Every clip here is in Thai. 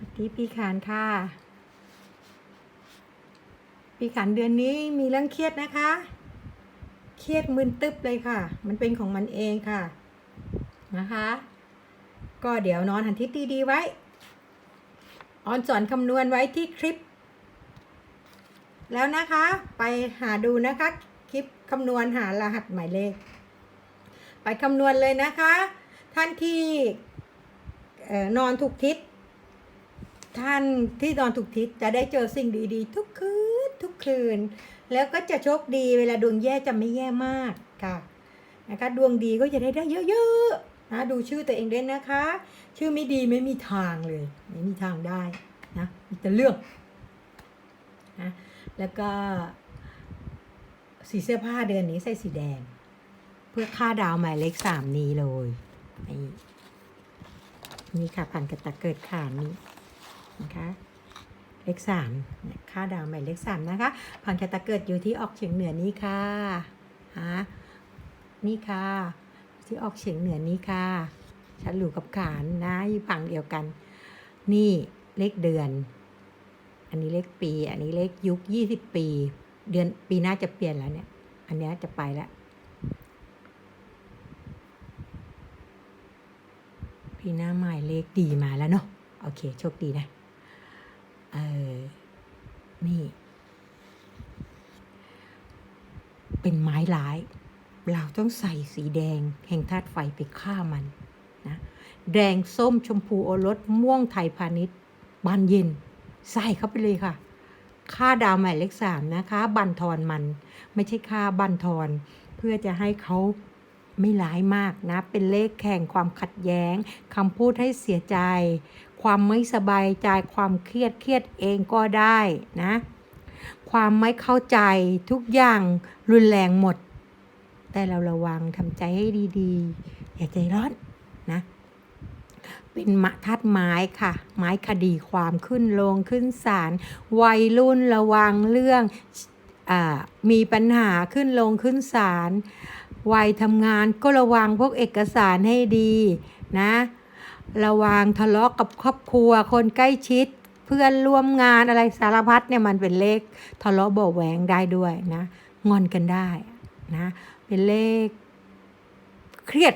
สวัสดีปีขานค่ะ ปีขานเดือนนี้มีเรื่องเครียดนะคะ เครียดมึนตึ๊บเลยค่ะ มันเป็นของมันเองค่ะ นะคะ ก็เดี๋ยวนอนหันทิศดีๆไว้ ออนสอนคำนวณไว้ที่คลิป แล้วนะคะ ไปหาดูนะคะ คลิปคำนวณหารหัสหมายเลข ไปคำนวณเลยนะคะ ท่านที่นอนถูกทิศ ท่านที่นอนถูกทิศจะได้เจอสิ่งดีๆ ทุกคืนทุกคืน แล้วก็จะโชคดีเวลาดวงแย่จะไม่แย่มากค่ะนะคะดวงดีก็จะได้ได้เยอะๆนะดูชื่อตัวเองด้วยนะคะ ชื่อไม่ดีไม่มีทางเลย ไม่มีทางได้นะมีแต่เรื่องนะแล้วก็สีเสื้อผ้าเดือนนี้ใส่สีแดง เพื่อค่าดาวหมายเลขสามนี้เลยนี่นี่ค่ะผ่านกระตะเกิดขาน นะคะเลขสามเนี่ยค่าดาวหมายเลขสามนะคะผ่านกระตะเกิดอยู่ที่ออกเฉียงเหนือนี้ค่ะฮะนี่ค่ะ ที่ออกเฉียงเหนือนี้ค่ะฉันหลูกับขานนะอยู่ฝั่งเดียวกัน นี่เลขเดือน อันนี้เลขปี อันนี้เลขยุคยี่สิบปี เดือนปีหน้าจะเปลี่ยนแล้วเนี่ย อันนี้จะไปแล้วปีหน้าหมายเลขดีมาแล้วเนาะโอเค โชคดีนะ นี่ เป็นไม้ร้าย เราต้องใส่สีแดง แห่งธาตุไฟไปฆ่ามันนะแดงส้มชมพูโอรสม่วงไทยพาณิชย์บานเย็น ใส่เข้าไปเลยค่ะค่าดาวหมายเลขสามนะคะบันทอนมัน ไม่ใช่ค่าบันทอนเพื่อจะให้เขาไม่ร้ายมากนะ เป็นเลขแข่งความขัดแย้งคำพูดให้เสียใจ ความไม่สบายใจความเครียดเครียดเองก็ได้นะ ความไม่เข้าใจทุกอย่างรุนแรงหมด แต่เราระวังทำใจให้ดีๆ อย่าใจร้อนนะ เป็นมะทัดไม้ค่ะ ไม้คดีความขึ้นลงขึ้นศาลวัยรุ่นระวังเรื่องอมีปัญหาขึ้นลงขึ้นศาลวัยทำงานก็ระวังพวกเอกสารให้ดีนะ ระวังทะเลาะกับครอบครัว คนใกล้ชิด เพื่อนร่วมงานอะไรสารพัดเนี่ยมันเป็นเลขทะเลาะเบาแหวงได้ด้วยนะงอนกันได้นะเป็นเลขเครียด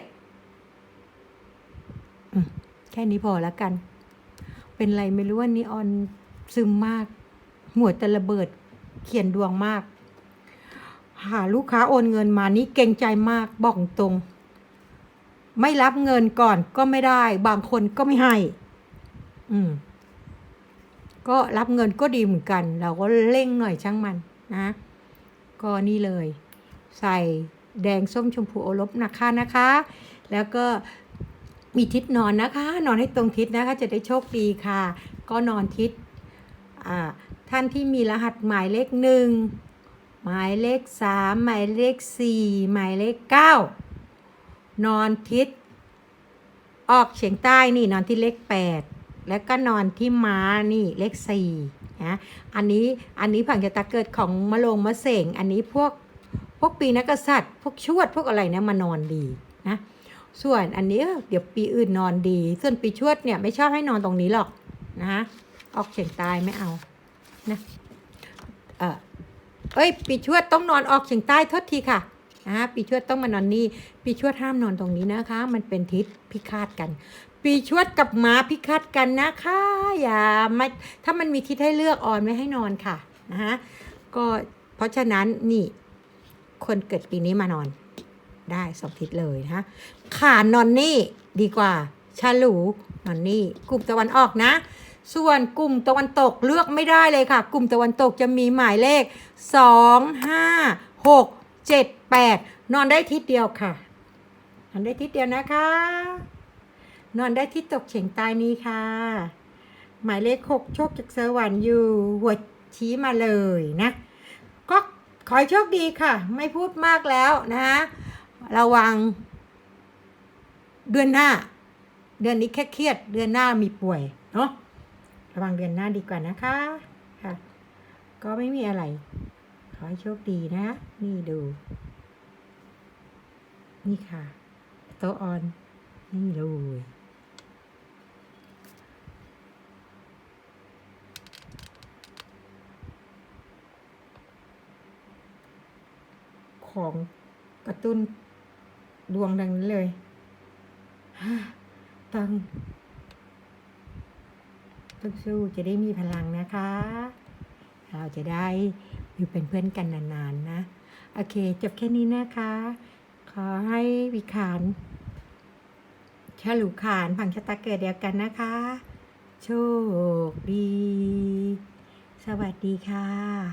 แค่นี้พอแล้วกัน เป็นไรไม่รู้ว่านีออนซึมมากหัวจะระเบิดเขียนดวงมาก หาลูกค้าโอนเงินมานี่เกรงใจมากบอกตรง ไม่รับเงินก่อนก็ไม่ได้ บางคนก็ไม่ให้ อืม ก็รับเงินก็ดีเหมือนกัน เราก็เร่งหน่อยช่างมันนะก็นี่เลย ใส่แดงส้มชมพูโอรสนะคะนะคะ แล้วก็มีทิศนอนนะคะ นอนให้ตรงทิศนะคะ จะได้โชคดีค่ะ ก็นอนทิศท่านที่มีรหัสหมายเลขหนึ่งหมายเลขสามหมายเลขสี่หมายเลขเก้า นอนทิศออกเฉียงใต้นี่นอนที่เลขแปดแล้วก็นอนที่ม้านี่เลขสี่นะอันนี้อันนี้ผังจะตะเกิดของมะโรงมะเสงอันนี้พวกพวกปีนักษัตริย์พวกชวดพวกอะไรเนี่ยมานอนดีนะส่วนอันนี้เออเดี๋ยวปีอื่นนอนดี ส่วนปีชวดเนี่ยไม่ชอบให้นอนตรงนี้หรอกนะออกเฉียงใต้ไม่เอานะเออเอ้ยปีชวดต้องนอนออกเฉียงใต้โทษทีค่ะ นะปีชวดต้องมานอนนี่ปีชวดห้ามนอนตรงนี้นะคะ มันเป็นทิศพิฆาตกัน ปีชวดกับหมาพิฆาตกันนะคะอย่ามาถ้ามันมีทิศให้เลือกอ่อนไม่ให้นอนค่ะนะฮะก็เพราะฉะนั้นนี่คนเกิดปีนี้มานอนได้สองทิศเลยนะขานอนนี่ดีกว่าฉลูนอนนี่กลุ่มตะวันออกนะ ส่วนกลุ่มตะวันตกเลือกไม่ได้เลยค่ะ กลุ่มตะวันตกจะมีหมายเลข2 5 6 7 8 นอนได้ทิศเดียวค่ะ นอนได้ทิศเดียวนะคะ นอนได้ทิศตกเฉียงใต้นี้ค่ะ หมายเลข 6 โชคจากสวรรค์อยู่หัวชี้มาเลยนะ ก็ขอให้โชคดีค่ะ ไม่พูดมากแล้วนะระวัง เดือนหน้า เดือนนี้แค่เครียด เดือนหน้ามีป่วยเนาะระวังเดือนหน้าดีกว่านะคะค่ะ ก็ไม่มีอะไร ขอให้โชคดีนะ นี่ดู นี่ค่ะโตออน นี่เลยของกระตุ้นดวงดังนี้เลยต้องต้องสู้จะได้มีพลังนะคะ เราจะได้อยู่เป็นเพื่อนกันนานๆนะ โอเค จบแค่นี้นะคะ วิคานฉลูขานผังชะตาเกิดเดียวกันนะคะ โชคดี สวัสดีค่ะ